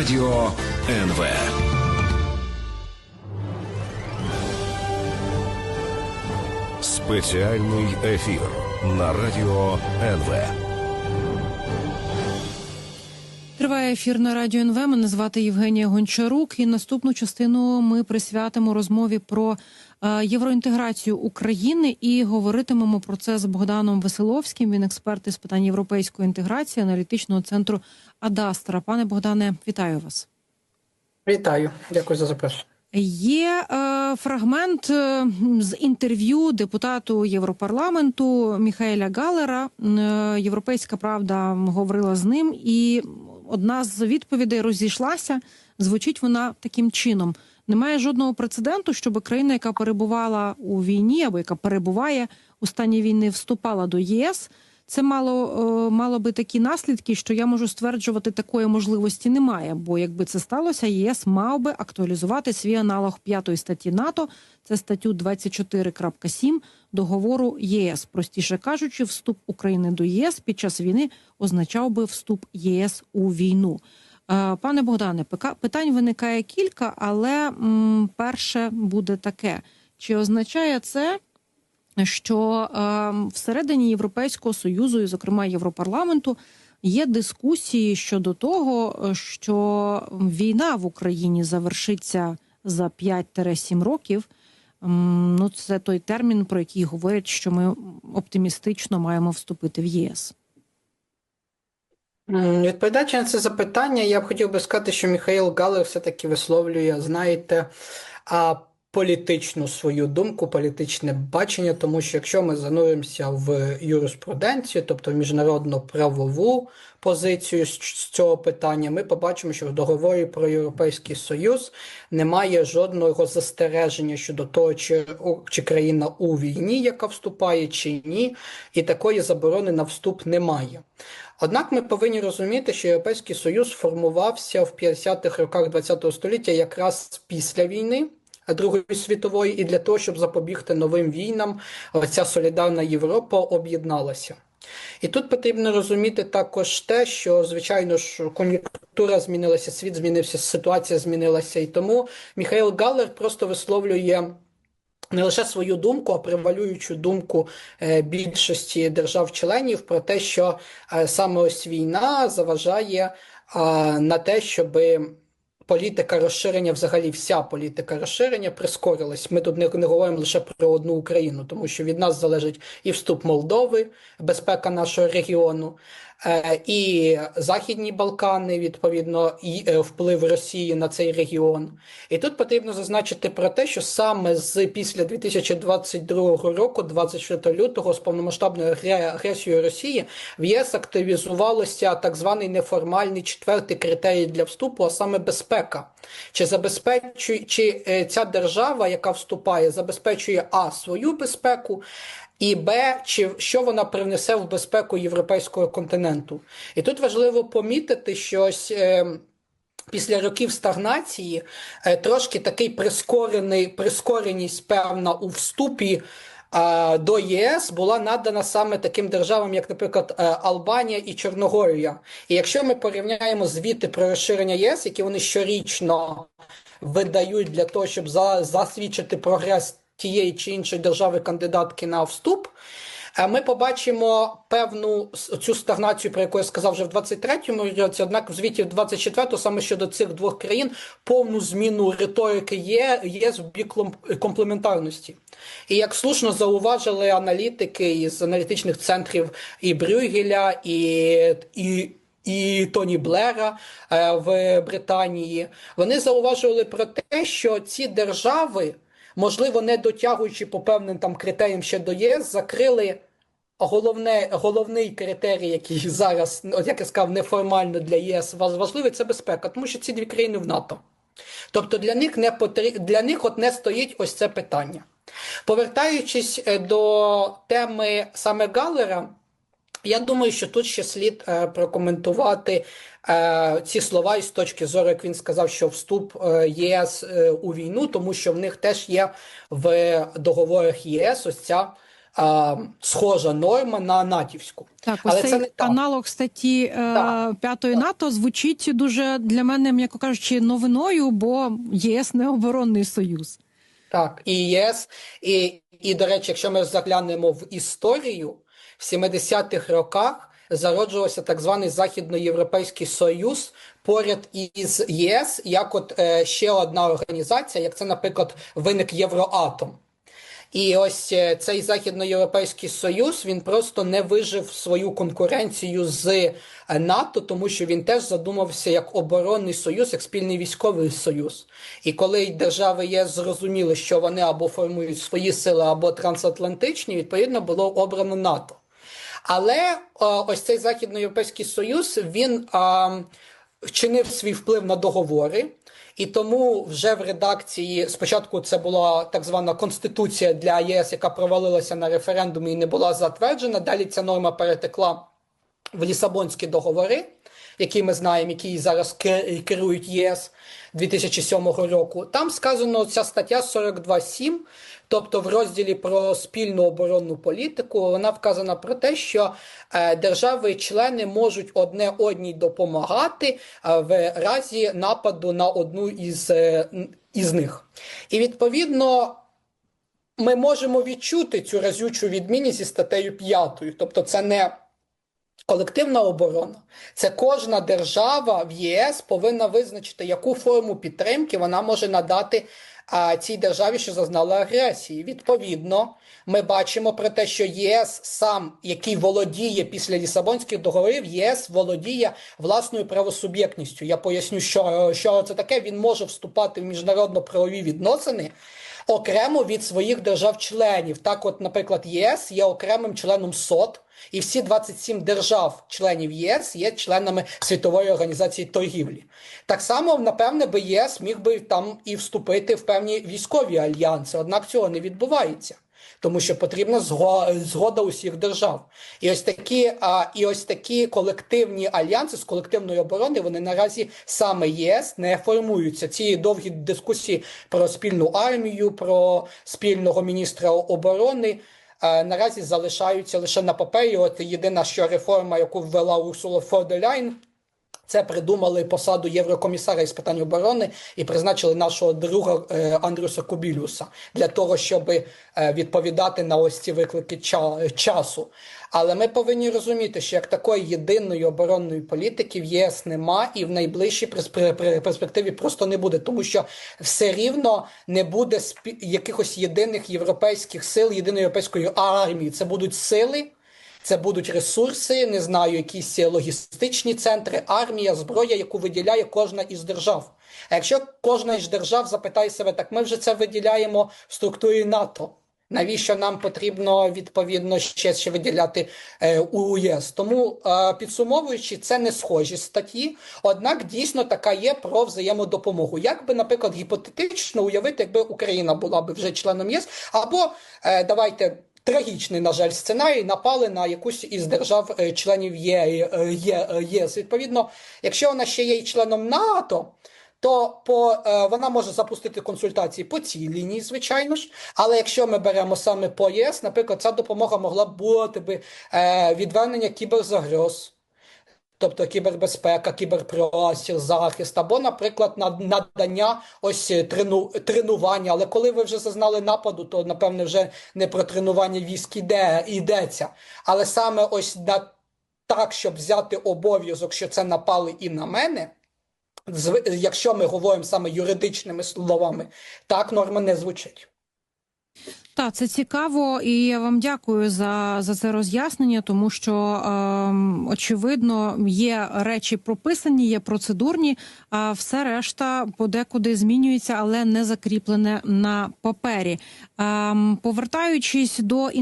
Радіо НВ. Спеціальний ефір на Радіо НВ. Триває ефір на радіо НВ. Мене звати Євгенія Гончарук. І наступну частину ми присвятимо розмові про е, євроінтеграцію України і говоритимемо про це з Богданом Веселовським. Він експерт із питань європейської інтеграції аналітичного центру Адастра. Пане Богдане, вітаю вас. Вітаю, дякую за запрошення. Є е, фрагмент е, з інтерв'ю депутату Європарламенту Міхаеля Галера. Е, Європейська правда говорила з ним, і одна з відповідей розійшлася. Звучить вона таким чином: немає жодного прецеденту, щоб країна, яка перебувала у війні або яка перебуває у стані війни, вступала до ЄС. Це мало е, мало би такі наслідки, що я можу стверджувати, такої можливості немає. Бо якби це сталося, ЄС мав би актуалізувати свій аналог п'ятої статті НАТО, це статтю 24.7 договору ЄС. Простіше кажучи, вступ України до ЄС під час війни означав би вступ ЄС у війну. Е, Пане Богдане, питань виникає кілька, але перше буде таке: чи означає це? Що е, всередині Європейського союзу, і зокрема Європарламенту, є дискусії щодо того, що війна в Україні завершиться за 5-7 років. Ну, це той термін, про який говорять, що ми оптимістично маємо вступити в ЄС. Відповідаючи на це запитання, я б хотів би сказати, що Михайло Галер все-таки висловлює, знаєте, політичну свою думку, політичне бачення, тому що якщо ми зануримося в юриспруденцію, тобто в міжнародну правову позицію з цього питання, ми побачимо, що в договорі про Європейський Союз немає жодного застереження щодо того, чи, чи країна у війні, яка вступає, чи ні, і такої заборони на вступ немає. Однак ми повинні розуміти, що Європейський Союз формувався в 50-х роках ХХ століття якраз після війни. Другої світової, і для того, щоб запобігти новим війнам, ця солідарна Європа об'єдналася. І тут потрібно розуміти також те, що, звичайно ж, кон'юнктура змінилася, світ змінився, ситуація змінилася. І тому Михайло Галлер просто висловлює не лише свою думку, а превалюючу думку е, більшості держав-членів про те, що е, саме ось війна заважає на те, щоби політика розширення, взагалі вся політика розширення прискорилась. Ми тут не, не говоримо лише про одну Україну, тому що від нас залежить і вступ Молдови, безпека нашого регіону, і Західні Балкани, відповідно, і е, вплив Росії на цей регіон. І тут потрібно зазначити про те, що саме з після 2022 року, 24 лютого, з повномасштабною агресією Росії, в ЄС активізувалося так званий неформальний четвертий критерій для вступу, а саме безпека. Чи забезпечує чи е, ця держава, яка вступає, забезпечує а свою безпеку і Б, чи що вона привнесе в безпеку європейського континенту. І тут важливо помітити, що ось. Е, Після років стагнації е, трошки такий прискорений прискореність певна у вступі е, до ЄС була надана саме таким державам, як, наприклад, Албанія і Чорногорія. І якщо ми порівняємо звіти про розширення ЄС, які вони щорічно видають для того, щоб засвідчити прогрес тієї чи іншої держави-кандидатки на вступ. Е, ми побачимо певну цю стагнацію, про яку я сказав вже в 23-му році, однак в звіті в 24-му, саме щодо цих двох країн, повну зміну риторики є, є з бік комплементарності. І як слушно зауважили аналітики із аналітичних центрів і Брюгеля, і, і і Тоні Блера е, в Британії, вони зауважували про те, що ці держави можливо, не дотягуючи по певним там критеріям ще до ЄС, закрили головне, головний критерій, який зараз, як я сказав, неформально для ЄС важливий, це безпека, тому що ці дві країни в НАТО. Тобто для них не потр... для них от не стоїть ось це питання. Повертаючись е, до теми саме Галлера, я думаю, що тут ще слід е, прокоментувати е, ці слова із точки зору, як він сказав, що вступ е, ЄС е, у війну, тому що в них теж є в договорах ЄС ось ця а, схожа норма на натівську. Так, ось Але цей це не так. аналог статті е, п'ятої НАТО звучить дуже для мене, м'яко кажучи, новиною, бо ЄС не оборонний союз. Так, і ЄС, і, і до речі, якщо ми заглянемо в історію, в 70-х роках зароджувався так званий Західноєвропейський Союз поряд із ЄС, як от е, ще одна організація, як це, наприклад, виник Євроатом. І ось е, цей Західноєвропейський Союз він просто не вижив свою конкуренцію з е, НАТО, тому що він теж задумався як оборонний союз, як спільний військовий союз. І коли держави ЄС зрозуміли, що вони або формують свої сили, або трансатлантичні, відповідно було обрано НАТО. Але ось цей Західноєвропейський Союз він вчинив свій вплив на договори. І тому вже в редакції спочатку це була так звана конституція для ЄС, яка провалилася на референдумі і не була затверджена. Далі ця норма перетекла в Лісабонські договори, які ми знаємо, які зараз керують ЄС 2007 року. Там сказано ця стаття 42.7, тобто в розділі про спільну оборонну політику, вона вказана про те, що е, держави-члени можуть одне одній допомагати е, в разі нападу на одну із, е, із них. І відповідно ми можемо відчути цю разючу відмінність зі статтею 5. Тобто, це не колективна оборона. Це кожна держава в ЄС повинна визначити, яку форму підтримки вона може надати а, цій державі, що зазнала агресії. Відповідно, ми бачимо про те, що єС сам, який володіє після Лісабонських договорів, єС володіє власною правосуб'єктністю. Я поясню, що, що це таке. Він може вступати в міжнародно-правові відносини окремо від своїх держав-членів. Так, от, наприклад, ЄС є окремим членом СОТ, і всі 27 держав-членів ЄС є членами Світової організації торгівлі. Так само, напевне, би ЄС міг би там і вступити в певні військові альянси, однак цього не відбувається. Тому що потрібна згода усіх держав, і ось такі а, і ось такі колективні альянси з колективної оборони вони наразі саме ЄС не формуються. Ці довгі дискусії про спільну армію, про спільного міністра оборони наразі залишаються лише на папері. От єдина що реформа, яку ввела Урсула фон дер Ляйн, це придумали посаду єврокомісара із питань оборони і призначили нашого друга е, Андрюса Кубілюса для того, щоб е, відповідати на ось ці виклики ча- часу. Але ми повинні розуміти, що як такої єдиної оборонної політики в ЄС нема і в найближчій перс- пер- пер- перспективі просто не буде, тому що все рівно не буде якихось єдиних європейських сил, єдиної європейської армії. Це будуть сили. Це будуть ресурси, не знаю, якісь логістичні центри, армія, зброя, яку виділяє кожна із держав. А якщо кожна із держав запитає себе, так ми вже це виділяємо в структурі НАТО. Навіщо нам потрібно відповідно ще, ще виділяти е, у? Тому е, підсумовуючи, це не схожі статті, однак дійсно така є про взаємодопомогу. Як би, наприклад, гіпотетично уявити, якби Україна була би вже членом ЄС, або е, давайте трагічний, на жаль, сценарій напали на якусь із держав-членів е, Є- е, ЄС. Відповідно, якщо вона ще є членом НАТО. То по е, вона може запустити консультації по цій лінії, звичайно ж. Але якщо ми беремо саме по ЄС, наприклад, ця допомога могла б бути би е, відвернення кіберзагроз, тобто кібербезпека, кіберпростір, захист, або, наприклад, над- надання ось е, трену, тренування. Але коли ви вже зазнали нападу, то напевне вже не про тренування військ іде, йдеться. Але саме ось на так, щоб взяти обов'язок, що це напали і на мене. Якщо ми говоримо саме юридичними словами, так норма не звучить. Так, це цікаво, і я вам дякую за, за це роз'яснення, тому що ем, очевидно є речі прописані, є процедурні, а все решта подекуди змінюється, але не закріплене на папері. Ем, повертаючись до інтерв'ю.